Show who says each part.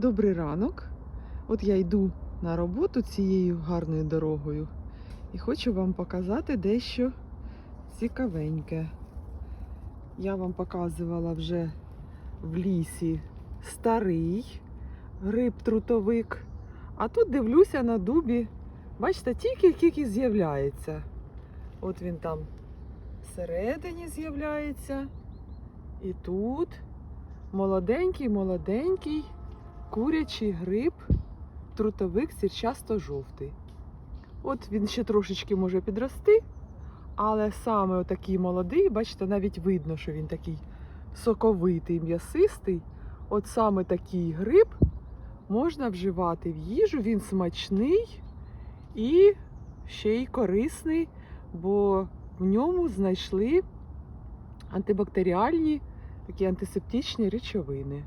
Speaker 1: Добрий ранок. От я йду на роботу цією гарною дорогою і хочу вам показати дещо цікавеньке. Я вам показувала вже в лісі старий гриб-трутовик, а тут дивлюся на дубі, бачите, тільки-тільки з'являється. От він там всередині з'являється. І тут молоденький, молоденький курячий гриб, трутовик сірчасто-жовтий. От він ще трошечки може підрости, але саме отакий молодий, бачите, навіть видно, що він такий соковитий, м'ясистий. От саме такий гриб можна вживати в їжу, він смачний і ще й корисний, бо в ньому знайшли антибактеріальні такі антисептичні речовини.